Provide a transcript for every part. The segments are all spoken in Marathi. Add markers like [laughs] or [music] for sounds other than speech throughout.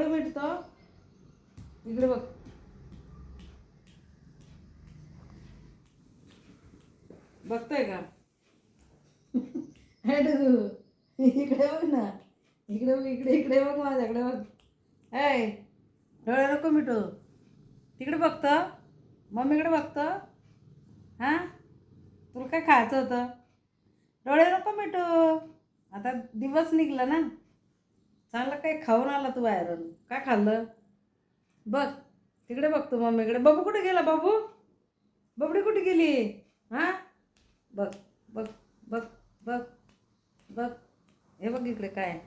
डोळे मिटतो इकडे बघ. बघतोय का? [laughs] हे इकडे बघ ना. इकडे बघ इकडे इकडे बघ माझ्याकडे बघ. ऐ डोळे नको मिटू. तिकडे बघतं? मम्मीकडे बघतं? हां? तुला काय खायचं होतं? डोळे नको मिटू. आता दिवस निघला ना. चांगलं काही खाऊन आला तू बाहेरून. काय खाल्लं? बघ तिकडे बघतो मम्मीकडे. बाबू कुठे गेला बाबू? बबडी कुठे गेली? हां? बघ बघ बघ बघ बघ. हे बघ इकडे काय.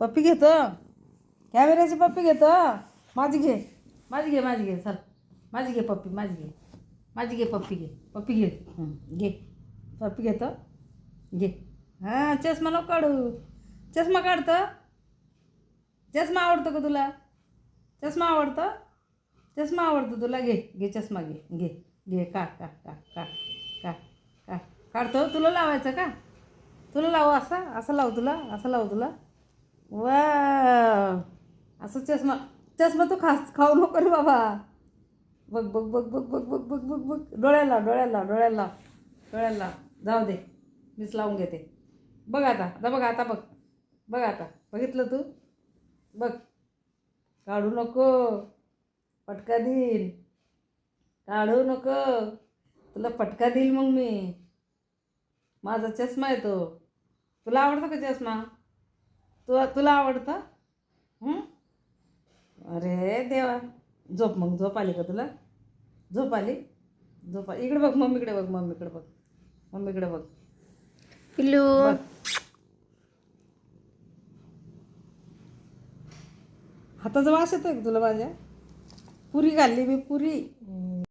पप्पी घेतो. कॅमेऱ्याची पप्पी घेतो. माझी घे. माझी घे माझी घे. चल. माझी घे पप्पी माझी घे. माझी घे पप्पी घे. पप्पी घे. घे. पप्पी घेतो. घे. हां चष्मा नको काढू. चष्मा काढतं? चष्मा आवडतो का तुला? चष्मा आवडतं? चष्मा आवडतो तुला? घे घे चष्मा घे घे घे का का का का का का काढतो? तुला लावायचं का? तुला लावू असं? असं लावू तुला? असं लावू तुला? वा असं चष्मा चष्मा तू खास खाऊ नको रे बाबा. बघ बघ बघ बघ बघ बघ बघ बघ बघ. डोळ्याला डोळ्याला डोळ्याला डोळ्याला. जाऊ दे मीच लावून घेते. बघ आता आता बघ आता बघ. बघ आता बघितलं तू? बघ. काढू नको. पटका देईल काढू नको. तुला पटका देईल मग मी. माझा चष्मा आहे तो. तुला आवडतो का चष्मा? तू तुला आवडतं? अरे देवा. झोप मग झोप आली का तुला? झोप आली? झोप आली इकडे बघ मम्मीकडे बघ मम्मीकडे बघ. मम्मीकडे बघ. पिल्लू. हाताचा वास येतोय का तुला माझ्या? पुरी घालली मी पुरी.